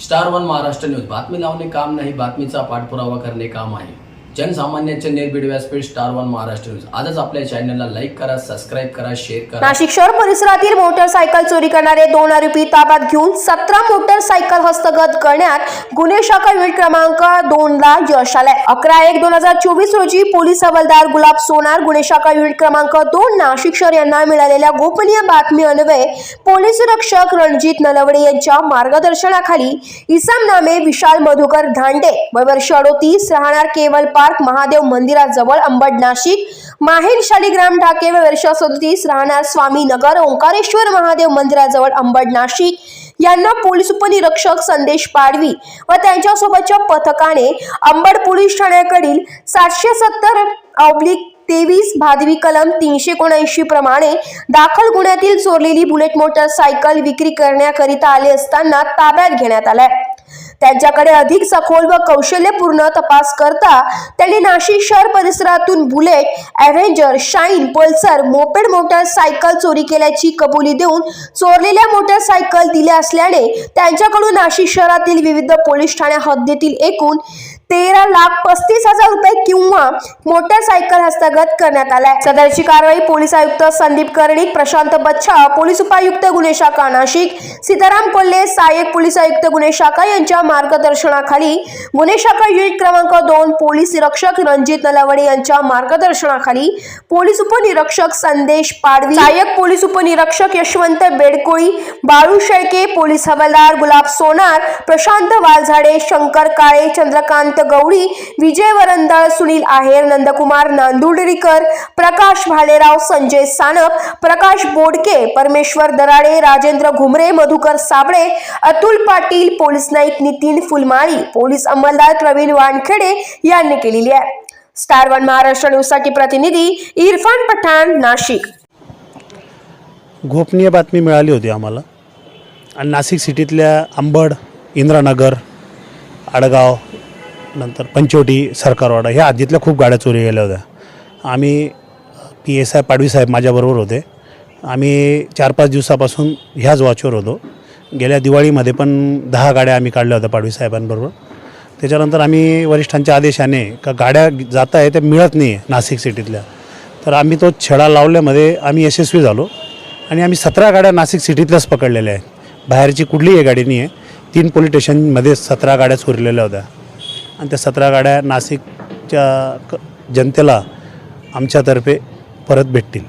Star one Maharashtra news. बातमी लावणे काम नाही बातमीचा पाठपुरावा करणे काम आहे. जनसामान्यांचे निर्भीड व्यासपीठ स्टार वन महाराष्ट्र न्यूज. आजच आपल्या चॅनलला लाईक करा सबस्क्राईब करा शेअर करा. नाशिक शहर परिसरातील मोटरसायकल चोरी करणारे दोन आरोपी ताब्यात घेऊन सतरा मोटरसायकल हस्तगत करण्यात गुन्हे शाखा युनिट क्रमांक दोन ला यश आलाय. अकरा एक दोन हजार चोवीस रोजी पोलीस हवालदार गुलाब सोनार गुन्हे शाखा युनिट क्रमांक दोन नाशिक शहर यांना मिळालेल्या गोपनीय बातमी अन्वये पोलीस रक्षक रणजित नलवडे यांच्या मार्गदर्शनाखाली इसाम नामे विशाल मधुकर धांडे वय वर्ष अडोतीस राहणार केवल पार्क महादेव मंदिराजवळ अंबड नाशिक. माहेर शालिग्राम ढाके व वर्ष सदतीस राहणार स्वामी नगर ओंकारेश्वर महादेव मंदिराजवळ अंबड नाशिक. यांना पोलीस उपनिरीक्षक संदेश पाडवी व त्यांच्यासोबतच्या पथकाने अंबड पोलीस ठाण्याकडील सातशे सत्तर ऑब्लिक तेवीस भादवी कलम तीनशे एकोणऐंशी प्रमाणे दाखल गुन्ह्यातील चोरलेली बुलेट मोटरसायकल विक्री करण्याकरिता आले असताना ताब्यात घेण्यात आलाय. त्यांच्याकडे अधिक सखोल व कौशल्यपूर्ण तपास करता त्यांनी नाशिक शहर परिसरातून Bullet Avenger Shine Pulsar moped motorcycle चोरी केल्याची कबुली देऊन चोरलेल्या मोटरसायकल दिल्या असल्याने त्यांच्याकडून नाशिक शहरातील विविध पोलीस ठाण्या हद्दीतील एकूण तेरा लाख पस्तीस हजार रुपये किंवा मोटरसायकल हस्तगत करण्यात आलाय. सदरची कारवाई पोलीस आयुक्त संदीप कर्णिक प्रशांत बच्छा पोलीस उपायुक्त गुन्हे शाखा नाशिक सीताराम कोल्हे सहाय्यक पोलीस आयुक्त गुन्हे शाखा यांच्या मार्गदर्शनाखाली गुन्हे शाखा युनिट क्रमांक दोन पोलीस निरीक्षक रणजित नलावडे यांच्या मार्गदर्शनाखाली पोलीस उपनिरीक्षक संदेश पाडवी सहाय्यक पोलीस उपनिरीक्षक यशवंत बेडकोळी बाळू शेळके पोलीस हवालदार गुलाब सोनार प्रशांत वालझाडे शंकर काळे चंद्रकांत गवळी विजय वरंदळ सुनील आहेर नंदकुमार नांदुर्डीकर प्रकाश भालेराव संजय सानप प्रकाश बोडके परमेश्वर दराडे राजेंद्र घुमरे मधुकर साबळे अतुल पाटील पोलीस नाईक नितीन फुलमाळी पोलीस अंमलदार प्रवीण वानखेडे यांनी केलेली आहे. स्टार वन महाराष्ट्र न्यूजसाठी प्रतिनिधी इरफान पठाण नाशिक. गोपनीय बातमी मिळाली होती आम्हाला. आणि नाशिक सिटीतल्या अंबड इंद्रानगर आडगाव नंतर पंचवटी सरकारवाडा ह्या आधीतल्या खूप गाड्या चोरी गेल्या होत्या. आम्ही पी एस आय पाडवी साहेब माझ्याबरोबर होते. आम्ही चार पाच दिवसापासून ह्याच वॉचवर होतो. गेल्या दिवाळीमध्ये पण दहा गाड्या आम्ही काढल्या होत्या पाडवी साहेबांबरोबर. त्याच्यानंतर आम्ही वरिष्ठांच्या आदेशाने का गाड्या जात आहे त्या मिळत नाही आहे नाशिक सिटीतल्या. तर आम्ही तो छडा लावल्यामध्ये आम्ही यशस्वी झालो. आणि आम्ही सतरा गाड्या नाशिक सिटीतल्याच पकडलेल्या आहेत. बाहेरची कुठलीही गाडी नाही आहे तीन पोलीस स्टेशनमध्ये सतरा गाड्या चोरलेल्या होत्या. आणि त्या सतरा गाड्या नाशिकच्या क जनतेला आमच्यातर्फे परत भेटतील.